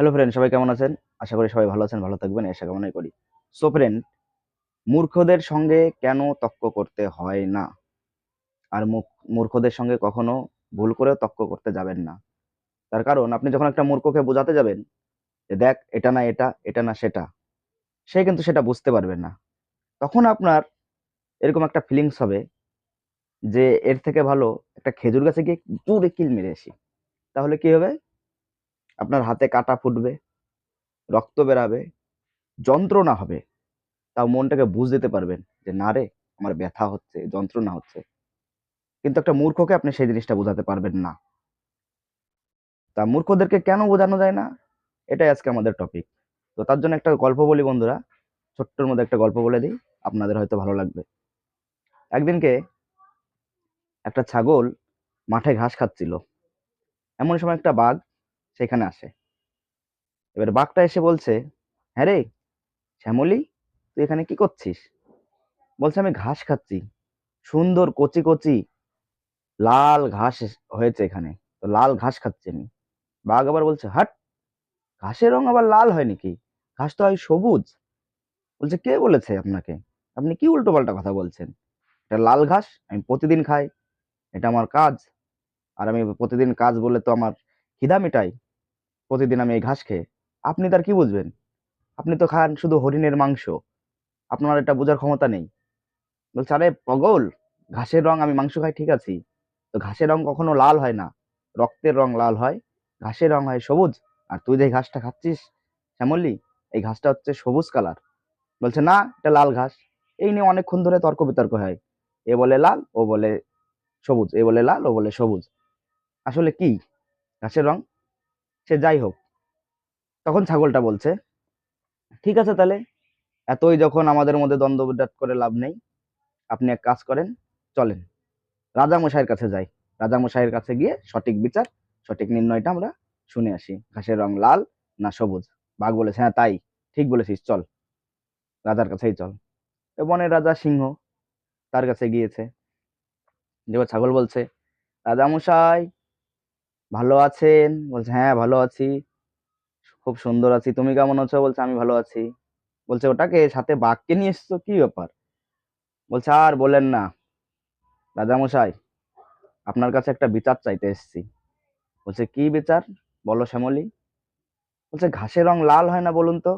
Hello friend সবাই কেমন আছেন? আশা করি সবাই ভালো আছেন, ভালো থাকবেন, আশা কামনাই করি। সো ফ্রেন্ড মূর্খদের সঙ্গে কেন তক্ক করতে হয় না? আর মূর্খদের সঙ্গে কখনো ভুল করেও তক্ক করতে যাবেন না। তার কারণ, আপনি যখন একটা মূর্খকে বোঝাতে যাবেন, যে দেখ, এটা না এটা এটা না সেটা, সে কিন্তু সেটা বুঝতে পারবে না। তখন আপনার এরকম একটা ফিলিংস হবে, যে এর থেকে ভালো একটা খেজুর গাছে গিয়ে জোরে কিল মেরে আসি। তাহলে কি হবে? আপনার হাতে কাটা ফুটবে, রক্ত বেরাবে, যন্ত্রণা হবে। তাও মনটাকে বুঝ দিতে পারবেন যে, না রে, আমার ব্যথা হচ্ছে, যন্ত্রণা হচ্ছে। কিন্তু একটা মূর্খকে আপনি সেই জিনিসটা বোঝাতে পারবেন না। তা মূর্খদেরকে কেন বোঝানো যায় না? এটাই আজকে আমাদের টপিক তো তার জন্য একটা গল্প বলি বন্ধুরা, ছোট্টর মধ্যে একটা গল্প বলে দিই, আপনাদের হয়তো ভালো লাগবে। একদিনকে একটা ছাগল মাঠে ঘাস খাচ্ছিল। এমন সময় একটা বাঘ সেখানে আসে। এবার বাঘটা এসে বলছে হ্যাঁ রে, শ্যামলি, তুই এখানে কি করছিস? বলছে, আমি ঘাস খাচ্ছি, সুন্দর কচি কচি লাল ঘাস হয়েছে এখানে, তো লাল ঘাস খাচ্ছি আমি। বাঘ আবার বলছে, হাট, ঘাসের রং আবার লাল হয় নাকি? ঘাস তো হয় সবুজ। বলছে, কে বলেছে আপনাকে? আপনি কি উল্টো পাল্টা কথা বলছেন? এটা লাল ঘাস, আমি প্রতিদিন খাই, এটা আমার কাজ, আর আমি প্রতিদিন কাজ বলে তো আমার খিদা মিটাই। প্রতিদিন আমি এই ঘাস খেয়ে, আপনি তার কি বুঝবেন? আপনি তো খান শুধু হরিণের মাংস। আপনার এটা বোঝার ক্ষমতা নেই। বলছে, আরে পগল, ঘাসের রং আমি মাংস খাই, ঠিক আছি। তো ঘাসের রং কখনো লাল হয় না। রক্তের রং লাল হয়, ঘাসের রং হয় সবুজ। আর তুই যে ঘাসটা খাচ্ছিস, শ্যামলি, এই ঘাসটা হচ্ছে সবুজ কালার। বলছে, না, এটা লাল ঘাস। এই নিয়ে অনেকক্ষণ ধরে তর্ক বিতর্ক হয়। এ বলে লাল, ও বলে সবুজ। এ বলে লাল, ও বলে সবুজ। আসলে কি? ঘাসের রং যাই হোক, তখন ছাগলটা বলছে, ঠিক আছে তাহলে, এতই যখন আমাদের মধ্যে দ্বন্দ্ব বিরাট করে লাভ নেই, আপনি এক কাজ করেন, চলেন। রাজামশাইয়ের কাছে যাই। রাজামশাইয়ের কাছে গিয়ে সঠিক বিচার, সঠিক নির্ণয়টা আমরা শুনে আসি। ঘাসের রং লাল না সবুজ? বাঘ বলেছে হ্যাঁ তাই। ঠিক বলেছিস, চল। রাজার কাছেই চল। বনের রাজা সিংহ তার কাছে গিয়েছে। এবার ছাগল বলছে রাজামশাই ভালো আছেন? বলছে হ্যাঁ ভালো আছি। খুব সুন্দর আছি। তুমি কেমন আছো? বলছে, আমি ভালো আছি। বলছে, ওটাকে সাথে বাঘকে নিয়ে এসছো? কি ব্যাপার? বলছে, আর বলেন না। রাজামশাই, আপনার কাছে একটা বিচার চাইতে এসেছি। বলছে, কি বিচার? বলো শ্যামলী। বলছে, ঘাসের রং লাল হয় না বলুন তো?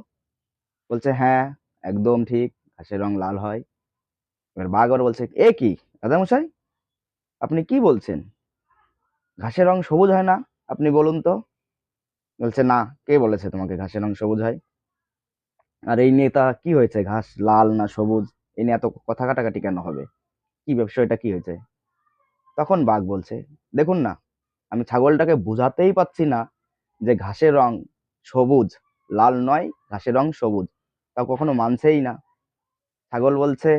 বলছে হ্যাঁ একদম ঠিক, ঘাসের রং লাল হয়। এবার বাঘ বলছে, এ কি? রাজামশাই, আপনি কি বলছেন? ঘাসের রং সবুজ হয় না? আপনি বলুন তো। বলছে, না। কে বলেছে তোমাকে ঘাসের রং সবুজ হয়? আর এই নিয়ে তা কি হয়েছে? ঘাস লাল না সবুজ? এই নিয়ে এত কথা কাটাকাটি কেন হবে? কি ব্যবসাটা কি হয়েছে? তখন বাঘ বলছে, দেখুন না, আমি ছাগলটাকে বোঝাতেই পাচ্ছি না যে ঘাসের রং সবুজ, লাল নয়, ঘাসের রং সবুজ। তা কখনো মানছেই না। ছাগল বলছে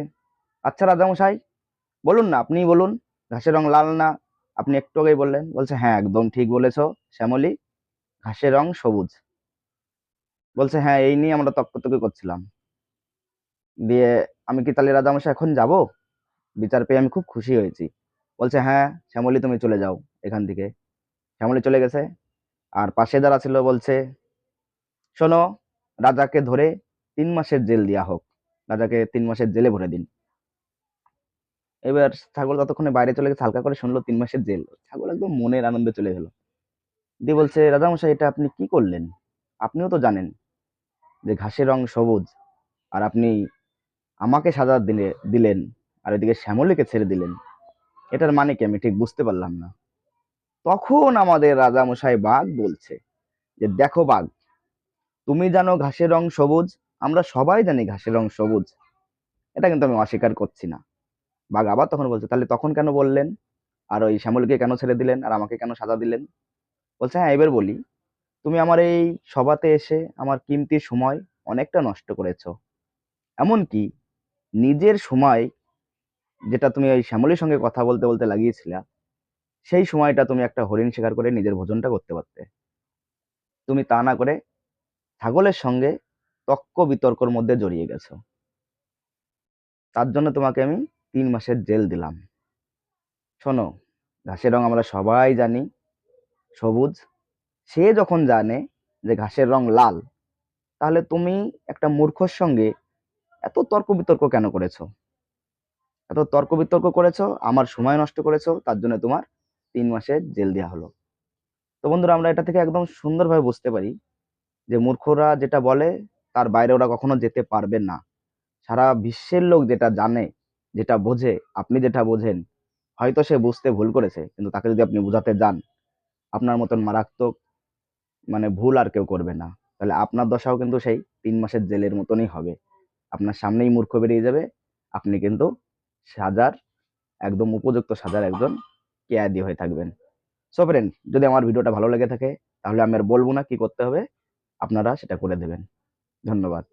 আচ্ছা রাজামশাই, বলুন না, আপনিই বলুন, ঘাসের রং লাল না আপনি একটু আগেই বললেন, বলছে হ্যাঁ একদম ঠিক বলেছ, শ্যামলী। ঘাসের রং সবুজ। বলছে হ্যাঁ এই নিয়ে আমরা তক্কতকি করছিলাম। দিয়ে আমি কি তাহলে রাজামশাই এখন যাব? বিচার পেয়ে আমি খুব খুশি হয়েছি। বলছে হ্যাঁ শ্যামলী, তুমি চলে যাও এখান থেকে। শ্যামলী চলে গেছে। আর পাশে যারা ছিল বলছে, শোনো, রাজাকে ধরে তিন মাসের জেল দেওয়া হোক। রাজাকে তিন মাসের জেলে ভরে দিন। এবার ছাগল ততক্ষণে বাইরে চলে গেছে, হালকা করে শুনলো তিন মাসের জেল। ছাগল একদম মনের আনন্দে চলে গেল দিয়ে বলছে, রাজামশাই, এটা আপনি কি করলেন? আপনিও তো জানেন যে ঘাসের রং সবুজ, আর আপনি আমাকে সাজা দিলে, দিলেন, আর এদিকে শ্যামলীকে ছেড়ে দিলেন। এটার মানে কি? আমি ঠিক বুঝতে পারলাম না। তখন আমাদের রাজামশাই বাঘ বলছে যে, দেখো বাঘ, তুমি জানো ঘাসের রং সবুজ, আমরা সবাই জানি ঘাসের রং সবুজ। এটা কিন্তু আমি অস্বীকার করছি না। বাঘ আবার তখন বলছে, তাহলে তখন কেন বললেন? আর ওই শ্যামলকে কেন ছেড়ে দিলেন? আর আমাকে কেন সাজা দিলেন? বলছে হ্যাঁ এবার বলি। তুমি আমার এই সভাতে এসে আমার কিমতি সময় অনেকটা নষ্ট করেছ। এমনকি নিজের সময় যেটা তুমি ওই শ্যামলীর সঙ্গে কথা বলতে বলতে লাগিয়েছিলা, সেই সময়টা তুমি একটা হরিণ শিকার করে নিজের ভোজনটা করতে পারতে। তুমি তা না করে ছাগলের সঙ্গে তক্ক বিতর্কর মধ্যে জড়িয়ে গেছো। তার জন্য তোমাকে আমি তিন মাসের জেল দিলাম। শোনো, ঘাসের রং আমরা সবাই জানি, সবুজ। সে যখন জানে যে ঘাসের রং লাল, তাহলে তুমি একটা মূর্খর সঙ্গে এত তর্ক বিতর্ক কেন করেছ? এত তর্ক বিতর্ক করেছ, আমার সময় নষ্ট করেছ, তার জন্য তোমার তিন মাসের জেল দেওয়া হলো। তো বন্ধুরা, আমরা এটা থেকে একদম সুন্দরভাবে বুঝতে পারি যে মূর্খরা যেটা বলে, তার বাইরে ওরা কখনো যেতে পারবে না। সারা বিশ্বের লোক যেটা জানে যেটা বোঝে, আপনি যেটা বোঝেন, হয়তো সে বুঝতে ভুল করেছে, কিন্তু তাকে যদি আপনি বোঝাতে যান, আপনার মতন মারাত্মক মানে ভুল আর কেউ করবে না। তাহলে আপনার দশাও কিন্তু সেই তিন মাসের জেলের মতনই হবে। আপনার সামনেই মূর্খ বেরিয়ে যাবে, আপনি কিন্তু সাজার, একদম উপযুক্ত সাজার একজন কেয়াদি হয়ে থাকবেন। সো ফ্রেন্ড যদি আমার ভিডিওটা ভালো লেগে থাকে, তাহলে আমি আর বলব না কি করতে হবে, আপনারা সেটা করে দেবেন। ধন্যবাদ।